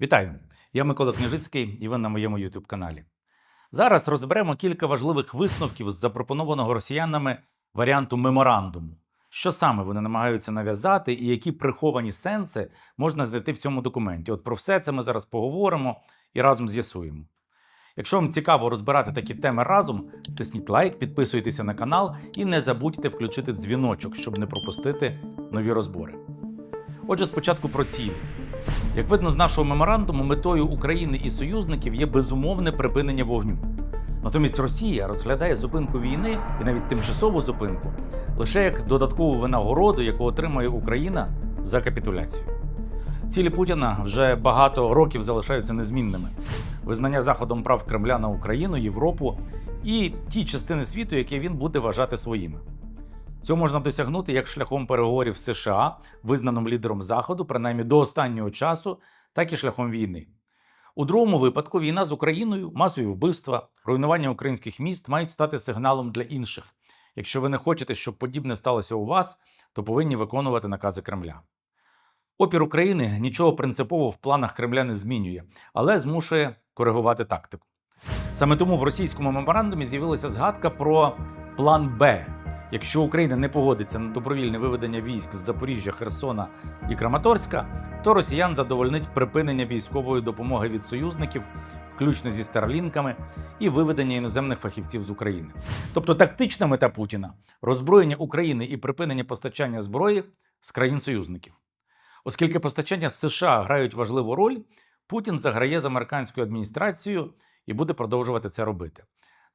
Вітаю! Я Микола Княжицький і ви на моєму youtube каналі. Зараз розберемо кілька важливих висновків з запропонованого росіянами варіанту меморандуму. Що саме вони намагаються нав'язати і які приховані сенси можна знайти в цьому документі? От про все це ми зараз поговоримо і разом з'ясуємо. Якщо вам цікаво розбирати такі теми разом, тисніть лайк, підписуйтеся на канал і не забудьте включити дзвіночок, щоб не пропустити нові розбори. Отже, спочатку про цілі. Як видно з нашого меморандуму, метою України і союзників є безумовне припинення вогню. Натомість Росія розглядає зупинку війни і навіть тимчасову зупинку лише як додаткову винагороду, яку отримає Україна за капітуляцію. Цілі Путіна вже багато років залишаються незмінними: визнання Заходом прав Кремля на Україну, Європу і ті частини світу, які він буде вважати своїми. Цього можна досягнути як шляхом переговорів з США, визнаним лідером Заходу, принаймні до останнього часу, так і шляхом війни. У другому випадку війна з Україною, масові вбивства, руйнування українських міст мають стати сигналом для інших. Якщо ви не хочете, щоб подібне сталося у вас, то повинні виконувати накази Кремля. Опір України нічого принципово в планах Кремля не змінює, але змушує коригувати тактику. Саме тому в російському меморандумі з'явилася згадка про план Б. Якщо Україна не погодиться на добровільне виведення військ з Запоріжжя, Херсона і Краматорська, то росіян задовольнить припинення військової допомоги від союзників, включно зі старлінками, і виведення іноземних фахівців з України. Тобто тактична мета Путіна роззброєння України і припинення постачання зброї з країн союзників. Оскільки постачання з США грають важливу роль, Путін заграє з американською адміністрацією і буде продовжувати це робити.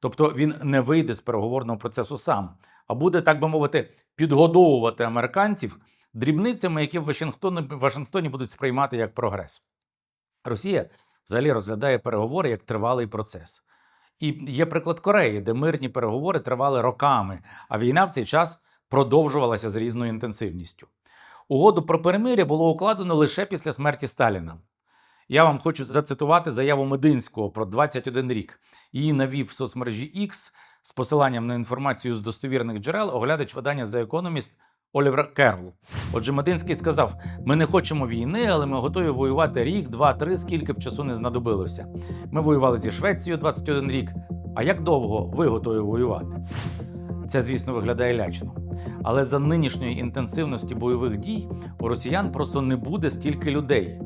Тобто він не вийде з переговорного процесу сам, а буде, так би мовити, підгодовувати американців дрібницями, які в Вашингтоні, в Вашингтоні будуть сприймати як прогрес. Росія взагалі розглядає переговори як тривалий процес. І є приклад Кореї, де мирні переговори тривали роками, а війна в цей час продовжувалася з різною інтенсивністю. Угоду про перемир'я було укладено лише після смерті Сталіна. Я вам хочу зацитувати заяву Мединського про 21 рік. Її навів в соцмережі X з посиланням на інформацію з достовірних джерел оглядач видання The Economist Олівер Керл. Отже, Мединський сказав: ми не хочемо війни, але ми готові воювати рік, два, три, скільки б часу не знадобилося. Ми воювали зі Швецією 21 рік. А як довго ви готові воювати? Це, звісно, виглядає лячно. Але за нинішньої інтенсивності бойових дій у росіян просто не буде стільки людей.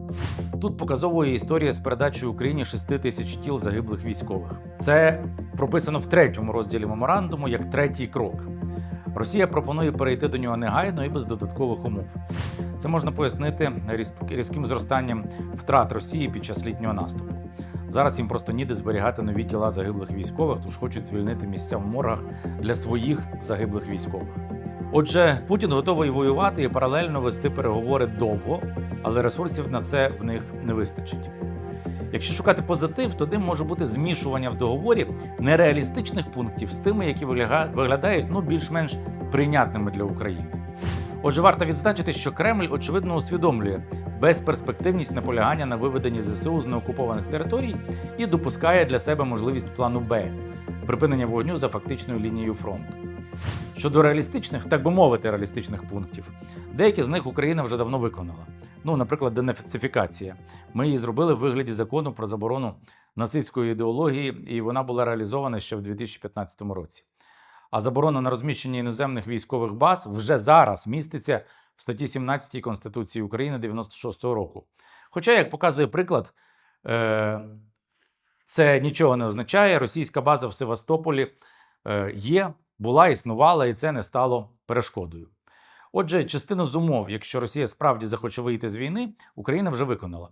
Тут показовує історія з передачею Україні 6 тисяч тіл загиблих військових. Це прописано в третьому розділі меморандуму як третій крок. Росія пропонує перейти до нього негайно і без додаткових умов. Це можна пояснити різк- різким зростанням втрат Росії під час літнього наступу. Зараз їм просто ніде зберігати нові тіла загиблих військових, тож хочуть звільнити місця в моргах для своїх загиблих військових. Отже, Путін готовий воювати і паралельно вести переговори довго, але ресурсів на це в них не вистачить. Якщо шукати позитив, то ним може бути змішування в договорі нереалістичних пунктів з тими, які виглядають ну більш-менш прийнятними для України. Отже, варто відзначити, що Кремль очевидно усвідомлює безперспективність наполягання на виведенні ЗСУ з неокупованих територій і допускає для себе можливість плану Б припинення вогню за фактичною лінією фронту. Щодо реалістичних, так би мовити, реалістичних пунктів, деякі з них Україна вже давно виконала. Ну, наприклад, денацифікація. Ми її зробили в вигляді закону про заборону нацистської ідеології, і вона була реалізована ще в 2015 році. А заборона на розміщення іноземних військових баз вже зараз міститься в статті 17 Конституції України 96-го року. Хоча, як показує приклад, е, це нічого не означає. Російська база в Севастополі е, є, була, існувала, і це не стало перешкодою. Отже, частину з умов, якщо Росія справді захоче вийти з війни, Україна вже виконала.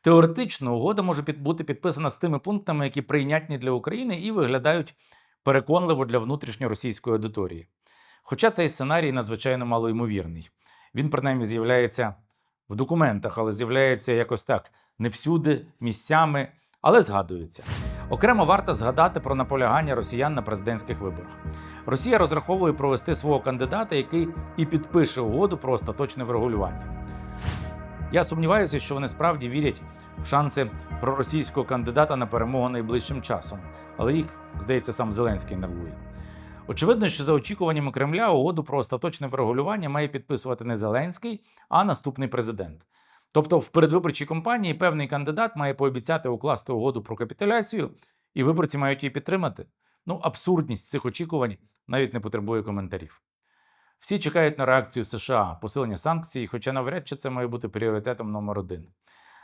Теоретично угода може бути підписана з тими пунктами, які прийнятні для України і виглядають переконливо для внутрішньоросійської аудиторії. Хоча цей сценарій надзвичайно малоймовірний. Він принаймні з'являється в документах, але з'являється якось так не всюди, місцями, але згадується. Окремо варто згадати про наполягання росіян на президентських виборах. Росія розраховує провести свого кандидата, який і підпише угоду про остаточне врегулювання. Я сумніваюся, що вони справді вірять в шанси проросійського кандидата на перемогу найближчим часом, але їх, здається, сам Зеленський нервує. Очевидно, що за очікуваннями Кремля угоду про остаточне врегулювання має підписувати не Зеленський, а наступний президент. Тобто, в передвиборчій кампанії певний кандидат має пообіцяти укласти угоду про капітуляцію, і виборці мають її підтримати. Ну, абсурдність цих очікувань навіть не потребує коментарів. Всі чекають на реакцію США, посилення санкцій, хоча навряд чи це має бути пріоритетом номер один.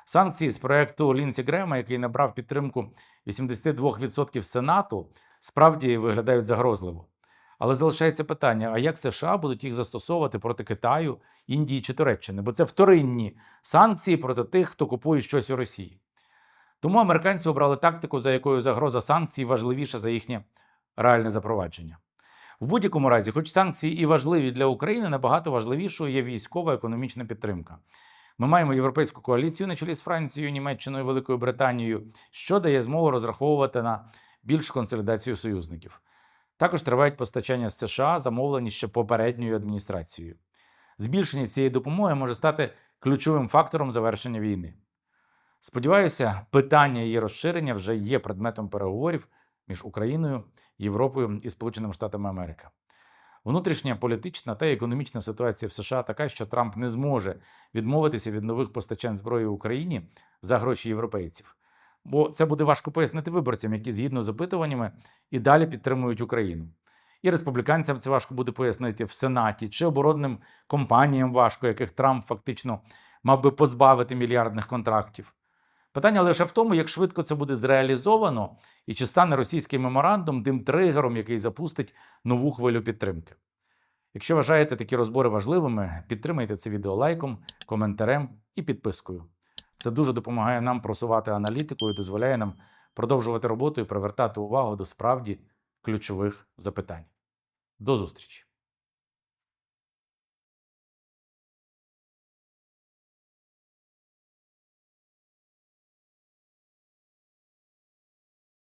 Санкції з проекту Лінсі Грема, який набрав підтримку 82% Сенату, справді виглядають загрозливо. Але залишається питання: а як США будуть їх застосовувати проти Китаю, Індії чи Туреччини? Бо це вторинні санкції проти тих, хто купує щось у Росії. Тому американці обрали тактику, за якою загроза санкцій важливіша за їхнє реальне запровадження. В будь-якому разі, хоч санкції і важливі для України, набагато важливішою є військова економічна підтримка. Ми маємо європейську коаліцію на чолі з Францією, Німеччиною, Великою Британією, що дає змогу розраховувати на більшу консолідацію союзників. Також тривають постачання з США, замовлені ще попередньою адміністрацією. Збільшення цієї допомоги може стати ключовим фактором завершення війни. Сподіваюся, питання її розширення вже є предметом переговорів між Україною, Європою і Сполученими Штатами Америки. Внутрішня політична та економічна ситуація в США така, що Трамп не зможе відмовитися від нових постачань зброї Україні за гроші європейців. Бо це буде важко пояснити виборцям, які згідно з опитуваннями і далі підтримують Україну. І республіканцям це важко буде пояснити в Сенаті, чи оборонним компаніям важко, яких Трамп фактично мав би позбавити мільярдних контрактів. Питання лише в тому, як швидко це буде зреалізовано, і чи стане російський меморандум тим тригером, який запустить нову хвилю підтримки. Якщо вважаєте такі розбори важливими, підтримайте це відео лайком, коментарем і підпискою. Це дуже допомагає нам просувати аналітику і дозволяє нам продовжувати роботу і привертати увагу до справді ключових запитань. До зустрічі!